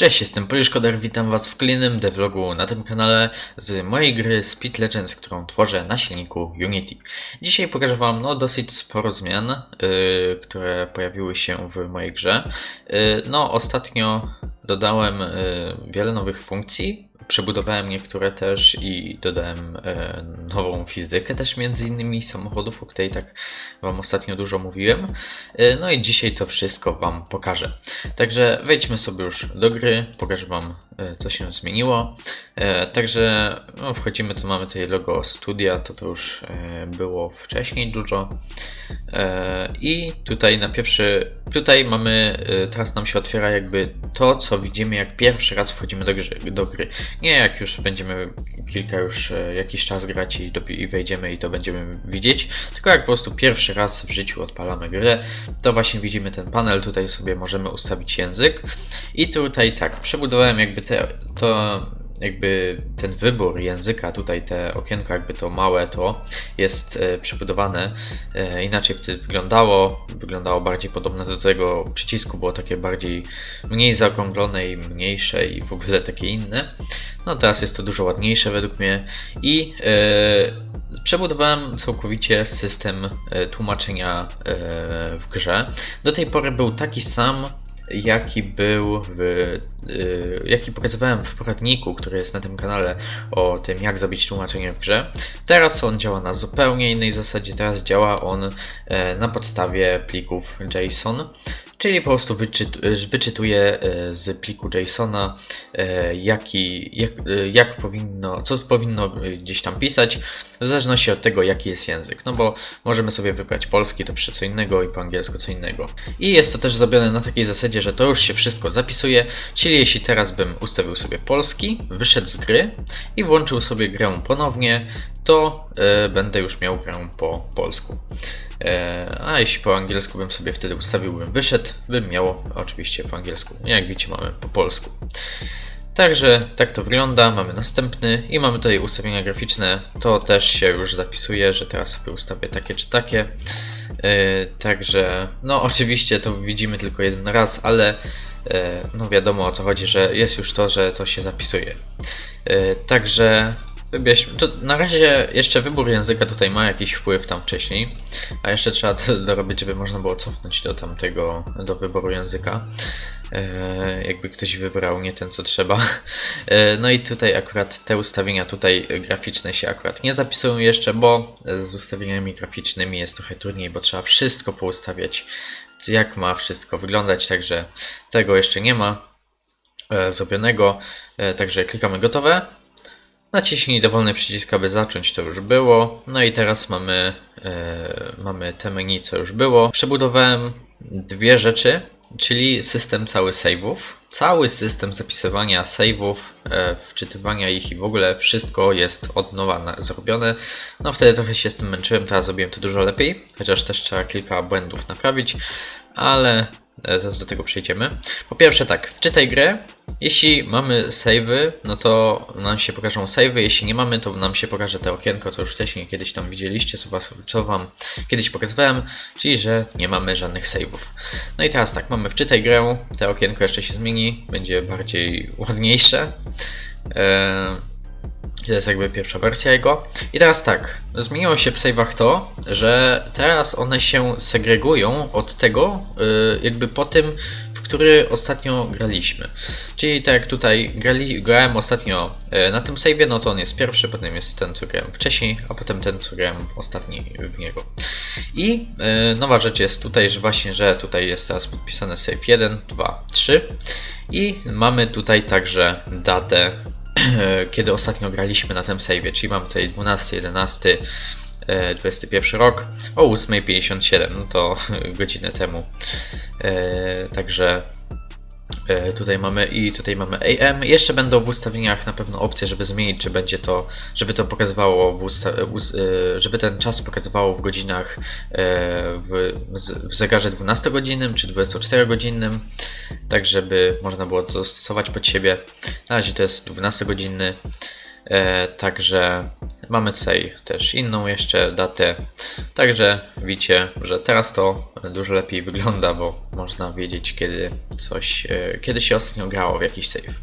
Cześć, jestem Poliszkoder, witam was w kolejnym devlogu na tym kanale z mojej gry Speed Legends, którą tworzę na silniku Unity. Dzisiaj pokażę wam no, dosyć sporo zmian, yy, które pojawiły się w mojej grze. Yy, no, ostatnio dodałem yy, wiele nowych funkcji, przebudowałem niektóre też i dodałem e, nową fizykę też między innymi samochodów, o której tak wam ostatnio dużo mówiłem. E, no i dzisiaj to wszystko wam pokażę. Także wejdźmy sobie już do gry, pokażę wam e, co się zmieniło. Także no, wchodzimy, tu mamy tutaj logo studia, to to już było wcześniej dużo. I tutaj na pierwszy, tutaj mamy, teraz nam się otwiera jakby to, co widzimy jak pierwszy raz wchodzimy do, gry, do gry. Nie jak już będziemy kilka już e, jakiś czas grać i, i wejdziemy i to będziemy widzieć, tylko jak po prostu pierwszy raz w życiu odpalamy grę, to właśnie widzimy ten panel, tutaj sobie możemy ustawić język. I tutaj tak, przebudowałem jakby te, to jakby ten wybór języka, tutaj te okienko, jakby to małe, to jest e, przebudowane e, inaczej wtedy wyglądało. Wyglądało bardziej podobne do tego przycisku, było takie bardziej mniej zaokrąglone i mniejsze i w ogóle takie inne. No teraz jest to dużo ładniejsze według mnie i e, przebudowałem całkowicie system tłumaczenia e, w grze. Do tej pory był taki sam jaki był w, y, jaki pokazywałem w poradniku, który jest na tym kanale o tym, jak zrobić tłumaczenie w grze. Teraz on działa na zupełnie innej zasadzie. Teraz działa on e, na podstawie plików JSON, czyli po prostu wyczyt, wyczytuje e, z pliku JSONa, e, jaki, jak, jak powinno, co powinno gdzieś tam pisać, w zależności od tego, jaki jest język. No bo możemy sobie wybrać polski, to pisze co innego, i po angielsku co innego. I jest to też zrobione na takiej zasadzie, że to już się wszystko zapisuje, czyli jeśli teraz bym ustawił sobie polski, wyszedł z gry i włączył sobie grę ponownie, to e, będę już miał grę po polsku. E, a jeśli po angielsku bym sobie wtedy ustawił, bym wyszedł, bym miał oczywiście po angielsku. Jak widzicie, mamy po polsku. Także tak to wygląda. Mamy następny i mamy tutaj ustawienia graficzne. To też się już zapisuje, że teraz sobie ustawię takie czy takie. Yy, także, no oczywiście to widzimy tylko jeden raz, ale yy, no wiadomo o co chodzi, że jest już to, że to się zapisuje. Yy, także To na razie jeszcze wybór języka tutaj ma jakiś wpływ tam wcześniej, a jeszcze trzeba dorobić, żeby można było cofnąć do tamtego, do wyboru języka. E, jakby ktoś wybrał nie ten co trzeba. E, no i tutaj akurat te ustawienia tutaj graficzne się akurat nie zapisują jeszcze, bo z ustawieniami graficznymi jest trochę trudniej, bo trzeba wszystko poustawiać, jak ma wszystko wyglądać, także tego jeszcze nie ma e, zrobionego. E, Także klikamy gotowe. Naciśnij dowolny przycisk, aby zacząć, to już było. No i teraz mamy, e, mamy te menu, co już było. Przebudowałem dwie rzeczy, czyli system cały save'ów, cały system zapisywania save'ów, e, wczytywania ich i w ogóle wszystko jest od nowa na, zrobione. No wtedy trochę się z tym męczyłem, teraz zrobiłem to dużo lepiej, chociaż też trzeba kilka błędów naprawić, ale e, zaraz do tego przejdziemy. Po pierwsze tak, wczytaj grę, jeśli mamy save'y, no to nam się pokażą save'y, jeśli nie mamy, to nam się pokaże to okienko, co już wcześniej kiedyś tam widzieliście, co, was, co wam kiedyś pokazywałem, czyli że nie mamy żadnych save'ów. No i teraz tak, mamy wczytaj grę, to okienko jeszcze się zmieni, będzie bardziej ładniejsze. Eee, to jest jakby pierwsza wersja jego. I teraz tak, zmieniło się w save'ach to, że teraz one się segregują od tego, y, jakby po tym, który ostatnio graliśmy. Czyli tak jak tutaj grali, grałem ostatnio y, na tym save'ie, no to on jest pierwszy, potem jest ten, co grałem wcześniej, a potem ten, co grałem ostatni w niego. I y, nowa rzecz jest tutaj, że właśnie, że tutaj jest teraz podpisane save 1, 2, 3 i mamy tutaj także datę kiedy ostatnio graliśmy na tym save, czyli mam tutaj 12, 11, e, 21 rok o 8.57, no to godzinę temu. E, Także e, tutaj mamy i tutaj mamy AM. Jeszcze będą w ustawieniach na pewno opcje, żeby zmienić, czy będzie to, żeby to pokazywało w usta- us- e, żeby ten czas pokazywało w godzinach e, w, w zegarze 12-godzinnym czy 24-godzinnym, tak żeby można było to dostosować pod siebie. Na razie to jest 12-godzinny. E, także mamy tutaj też inną jeszcze datę. Także widzicie, że teraz to dużo lepiej wygląda, bo można wiedzieć, kiedy coś, e, kiedy się ostatnio grało w jakiś save.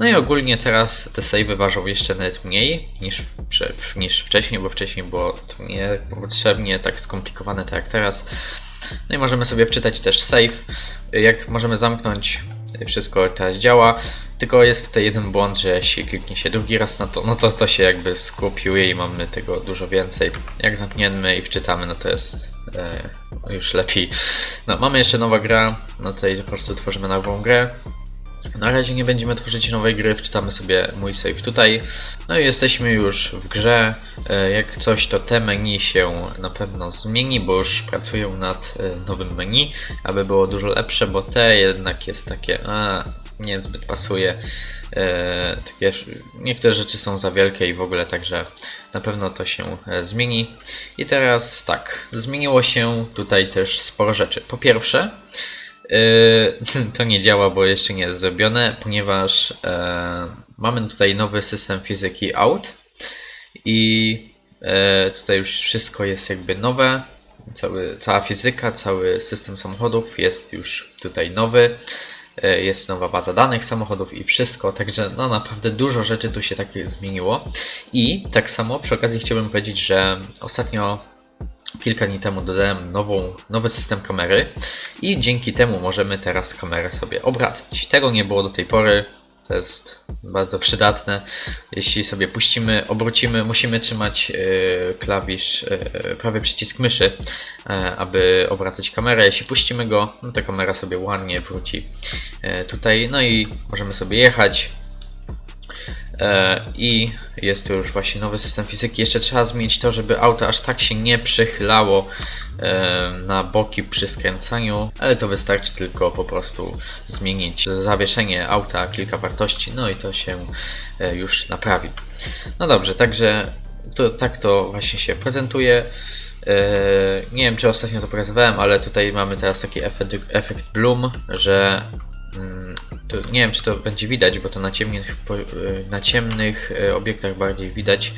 No i ogólnie teraz te savey ważą jeszcze nawet mniej niż, niż wcześniej, bo wcześniej było to niepotrzebnie tak skomplikowane tak jak teraz. No i możemy sobie wczytać też save. Jak możemy zamknąć, wszystko teraz działa. Tylko jest tutaj jeden błąd, że jeśli kliknie się drugi raz na to, no to to się jakby skopiuje i mamy tego dużo więcej. Jak zamkniemy i wczytamy, no to jest e, już lepiej. No mamy jeszcze nowa gra, no tutaj po prostu tworzymy nową grę. Na razie nie będziemy tworzyć nowej gry, wczytamy sobie mój save tutaj. No i jesteśmy już w grze. E, Jak coś, to te menu się na pewno zmieni, bo już pracuję nad e, nowym menu, aby było dużo lepsze, bo te jednak jest takie, a, nie zbyt pasuje. E, takie, niektóre rzeczy są za wielkie i w ogóle, także na pewno to się zmieni. I teraz tak, zmieniło się tutaj też sporo rzeczy. Po pierwsze, to nie działa, bo jeszcze nie jest zrobione, ponieważ e, mamy tutaj nowy system fizyki out i e, tutaj już wszystko jest jakby nowe. Cały, cała fizyka, cały system samochodów jest już tutaj nowy. E, Jest nowa baza danych samochodów i wszystko, także no naprawdę dużo rzeczy tu się tak zmieniło. I tak samo przy okazji chciałbym powiedzieć, że ostatnio kilka dni temu dodałem nową, nowy system kamery i dzięki temu możemy teraz kamerę sobie obracać. Tego nie było do tej pory. To jest bardzo przydatne. Jeśli sobie puścimy, obrócimy, musimy trzymać e, klawisz, e, prawy przycisk myszy, e, aby obracać kamerę. Jeśli puścimy go, no to kamera sobie ładnie wróci e, tutaj. No i możemy sobie jechać. E, I jest tu już właśnie nowy system fizyki. Jeszcze trzeba zmienić to, żeby auto aż tak się nie przechylało e, na boki przy skręcaniu, ale to wystarczy tylko po prostu zmienić zawieszenie auta, kilka wartości, no i to się e, już naprawi. No dobrze, także to, tak to właśnie się prezentuje. Nie wiem, czy ostatnio to pokazywałem, ale tutaj mamy teraz taki efekt, efekt bloom, że mm, nie wiem, czy to będzie widać, bo to na ciemnych, y, na ciemnych y, obiektach bardziej widać.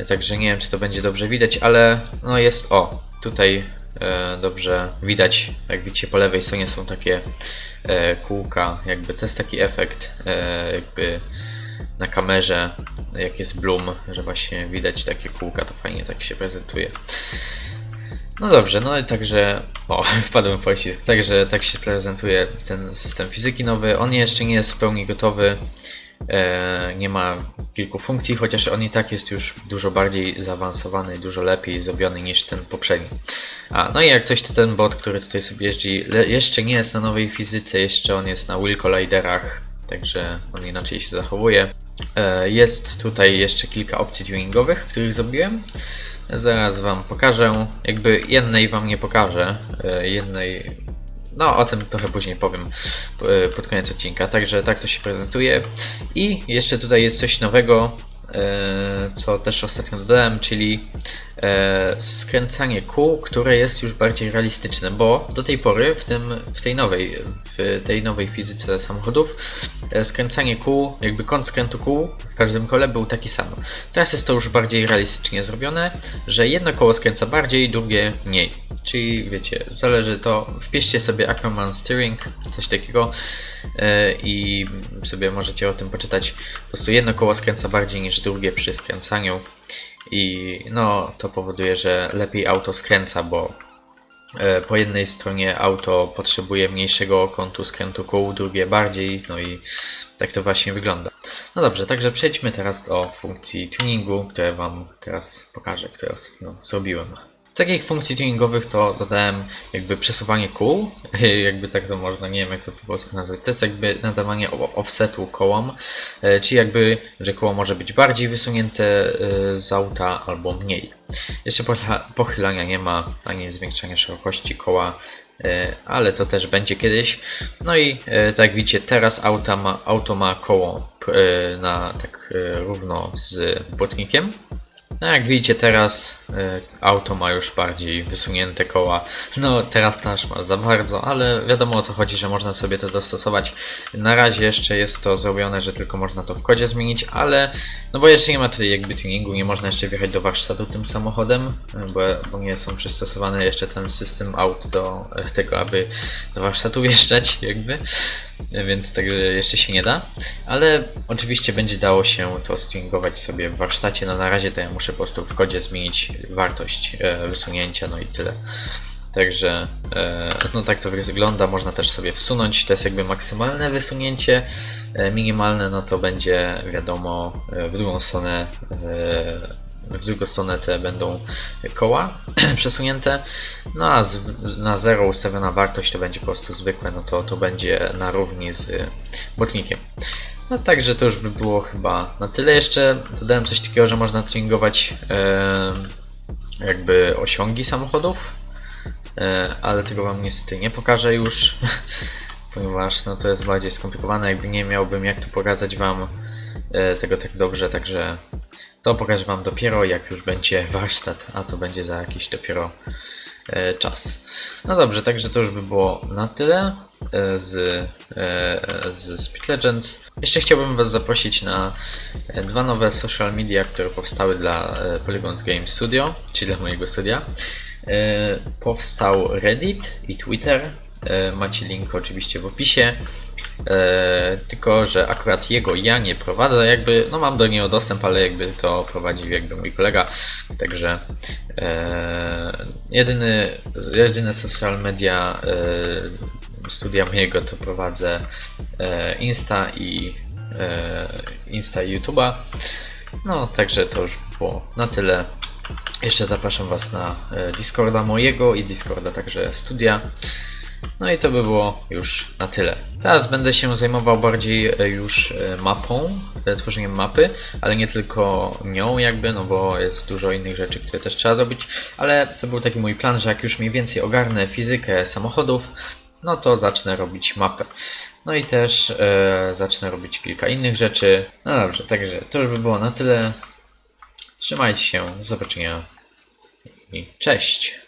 Y, Także nie wiem, czy to będzie dobrze widać, ale no jest o, tutaj e, dobrze widać. Jak widzicie, po lewej stronie są takie e, kółka, jakby to jest taki efekt, e, jakby na kamerze, jak jest bloom, że właśnie widać takie kółka, to fajnie tak się prezentuje. No dobrze, no i także. O, wpadłem w pościsk. Także tak się prezentuje ten system fizyki nowy. On jeszcze nie jest w pełni gotowy. E, nie ma kilku funkcji, chociaż on i tak jest już dużo bardziej zaawansowany, dużo lepiej zrobiony niż ten poprzedni. A, no i jak coś to ten bot, który tutaj sobie jeździ, jeszcze nie jest na nowej fizyce, jeszcze on jest na Wheel Colliderach, także on inaczej się zachowuje. E, jest tutaj jeszcze kilka opcji tuningowych, których zrobiłem. Zaraz wam pokażę. Jakby jednej wam nie pokażę. e, Jednej. No, o tym trochę później powiem e, pod koniec odcinka. Także tak to się prezentuje. I jeszcze tutaj jest coś nowego, co też ostatnio dodałem, czyli skręcanie kół, które jest już bardziej realistyczne, bo do tej pory w, tym, w, tej, nowej, w tej nowej fizyce samochodów e, skręcanie kół, jakby kąt skrętu kół w każdym kole był taki sam. Teraz jest to już bardziej realistycznie zrobione, że jedno koło skręca bardziej, drugie mniej. Czyli wiecie, zależy to, wpiszcie sobie Ackerman Steering, coś takiego e, i sobie możecie o tym poczytać. Po prostu jedno koło skręca bardziej niż drugie przy skręcaniu i no to powoduje, że lepiej auto skręca, bo e, po jednej stronie auto potrzebuje mniejszego kątu skrętu kół, drugie bardziej, no i tak to właśnie wygląda. No dobrze, także przejdźmy teraz do funkcji tuningu, które Wam teraz pokażę, które ostatnio zrobiłem. Takich funkcji tuningowych to dodałem jakby przesuwanie kół, jakby tak to można, nie wiem jak to po polsku nazwać, to jest jakby nadawanie offsetu kołom, e, czyli jakby, że koło może być bardziej wysunięte e, z auta albo mniej. Jeszcze pochyla- pochylania nie ma, ani zwiększania szerokości koła, e, ale to też będzie kiedyś. No i tak jak widzicie, teraz auta ma, auto ma koło na tak równo z błotnikiem. No jak widzicie teraz e, auto ma już bardziej wysunięte koła. No teraz też ma za bardzo, ale wiadomo o co chodzi, że można sobie to dostosować. Na razie jeszcze jest to zrobione, że tylko można to w kodzie zmienić, ale no bo jeszcze nie ma tutaj jakby tuningu, nie można jeszcze wjechać do warsztatu tym samochodem, bo, bo nie są przystosowane jeszcze ten system aut do e, tego, aby do warsztatu wjeżdżać jakby. E, Więc tego jeszcze się nie da, ale oczywiście będzie dało się to stringować sobie w warsztacie. No na razie to ja muszę po prostu w kodzie zmienić wartość e, wysunięcia, no i tyle. Także e, no tak to wygląda, można też sobie wsunąć, to jest jakby maksymalne wysunięcie, e, minimalne no to będzie wiadomo e, w drugą stronę, e, w drugą stronę te będą koła przesunięte, no a z, na 0 ustawiona wartość to będzie po prostu zwykłe, no to to będzie na równi z botnikiem. No także to już by było chyba na tyle. Jeszcze dodałem coś takiego, że można tuningować e, jakby osiągi samochodów, e, ale tego wam niestety nie pokażę już, ponieważ no, to jest bardziej skomplikowane, jakby nie miałbym jak tu pokazać wam tego tak dobrze, także to pokażę wam dopiero jak już będzie warsztat, a to będzie za jakiś dopiero e, czas. No dobrze, także to już by było na tyle e, z, e, z Speed Legends. Jeszcze chciałbym Was zaprosić na e, dwa nowe social media, które powstały dla e, Polygons Game Studio, czyli dla mojego studia. E, Powstał Reddit i Twitter. E, Macie link oczywiście w opisie. E, tylko, że akurat jego ja nie prowadzę, jakby, no mam do niego dostęp, ale jakby to prowadził jakby mój kolega, także e, jedyny, jedyne social media e, studia mojego to prowadzę e, Insta i Insta i YouTube'a, no także to już było na tyle. Jeszcze zapraszam Was na Discorda mojego i Discorda także studia. No i to by było już na tyle. Teraz będę się zajmował bardziej e, już e, mapą, e, tworzeniem mapy, ale nie tylko nią jakby, no bo jest dużo innych rzeczy, które też trzeba zrobić, ale to był taki mój plan, że jak już mniej więcej ogarnę fizykę samochodów, no to zacznę robić mapę. No i też e, zacznę robić kilka innych rzeczy. No dobrze, także to już by było na tyle. Trzymajcie się, do zobaczenia i cześć!